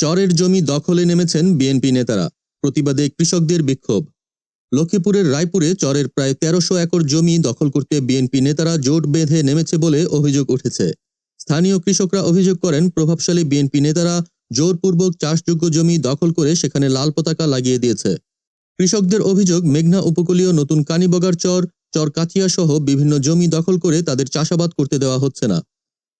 চরের জমি দখলে নেমেছেন বিএনপি নেতারা। প্রতিবাদে কৃষকদের বিক্ষোভ। লক্ষ্মীপুরের রায়পুরে চরের প্রায় তেরোশো একর জমি দখল করতে বিএনপি নেতারা জোট বেঁধে নেমেছে বলে অভিযোগ উঠেছে। স্থানীয় কৃষকরা অভিযোগ করেন, প্রভাবশালী বিএনপি নেতারা জোরপূর্বক চাষযোগ্য জমি দখল করে সেখানে লাল পতাকা লাগিয়ে দিয়েছে। কৃষকদের অভিযোগ, মেঘনা উপকূলীয় নতুন কানিবগার চর চর কাচিয়া সহ বিভিন্ন জমি দখল করে তাদের চাষাবাদ করতে দেওয়া হচ্ছে না।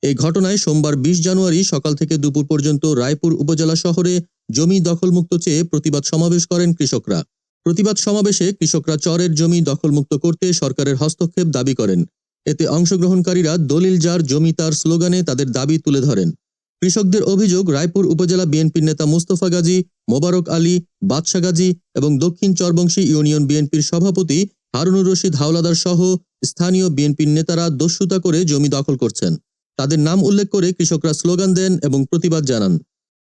এই ঘটনায় সোমবার বিশ জানুয়ারি সকাল থেকে দুপুর পর্যন্ত রায়পুর উপজেলা শহরে জমি দখলমুক্ত চেয়ে প্রতিবাদ সমাবেশ করেন কৃষকরা। প্রতিবাদ সমাবেশে কৃষকরা চরের জমি দখলমুক্ত করতে সরকারের হস্তক্ষেপ দাবি করেন। এতে অংশগ্রহণকারীরা দলিল যার জমি তার স্লোগানে তাদের দাবি তুলে ধরেন। কৃষকদের অভিযোগ, রায়পুর উপজেলা বিএনপির নেতা মুস্তফা গাজী, মোবারক আলী বাদশা গাজী এবং দক্ষিণ চরবংশী ইউনিয়ন বিএনপির সভাপতি হারুনুর রশিদ হাওলাদার সহ স্থানীয় বিএনপির নেতারা দস্যুতা করে জমি দখল করছেন। তাদের নাম উল্লেখ করে কৃষকরা স্লোগান দেন এবং প্রতিবাদ জানান।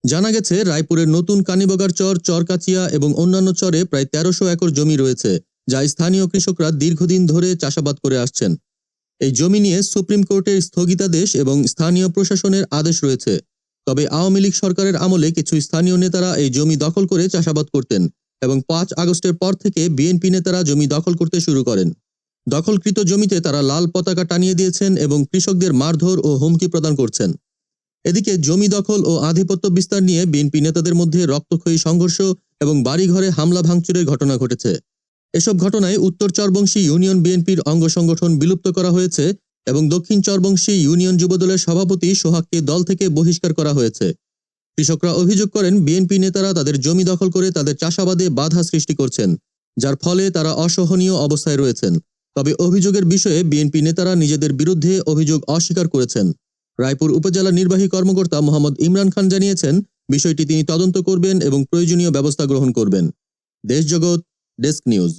জানা গেছে, রায়পুরের নতুন কানিবগার চর চরকাচিয়া এবং অন্যান্য চরে প্রায় তেরোশো একর জমি রয়েছে, যা স্থানীয় কৃষকরা দীর্ঘদিন ধরে চাষাবাদ করে আসছেন। এই জমি নিয়ে সুপ্রিম কোর্টের স্থগিতাদেশ এবং স্থানীয় প্রশাসনের আদেশ রয়েছে। তবে আওয়ামী লীগ সরকারের আমলে কিছু স্থানীয় নেতারা এই জমি দখল করে চাষাবাদ করতেন এবং পাঁচ আগস্টের পর থেকে বিএনপি নেতারা জমি দখল করতে শুরু করেন। দখলকৃত জমিতে তারা লাল পতাকা টানিয়ে দিয়েছেন এবং কৃষকদের মারধর ও হুমকি প্রদান করছেন। এদিকে জমি দখল ও আধিপত্য বিস্তার নিয়ে বিএনপি নেতাদের মধ্যে রক্তক্ষয়ী সংঘর্ষ এবং বাড়িঘরে হামলা ভাঙচুরের ঘটনা ঘটেছে। এসব ঘটনায় উত্তর চরবংশী ইউনিয়ন বিএনপির অঙ্গ সংগঠন বিলুপ্ত করা হয়েছে এবং দক্ষিণ চরবংশী ইউনিয়ন যুবদলের সভাপতি সোহাগকে দল থেকে বহিষ্কার করা হয়েছে। কৃষকরা অভিযোগ করেন, বিএনপি নেতারা তাদের জমি দখল করে তাদের চাষাবাদে বাধা সৃষ্টি করছেন, যার ফলে তারা অসহনীয় অবস্থায় রয়েছেন। তবে অভিযোগের বিষয়ে বিএনপি নেতারা নিজেদের বিরুদ্ধে অভিযোগ অস্বীকার করেছেন। রায়পুর উপজেলা নির্বাহী কর্মকর্তা মোহাম্মদ ইমরান খান জানিয়েছেন, বিষয়টি তিনি তদন্ত করবেন এবং প্রয়োজনীয় ব্যবস্থা গ্রহণ করবেন। Deshjagat desk news.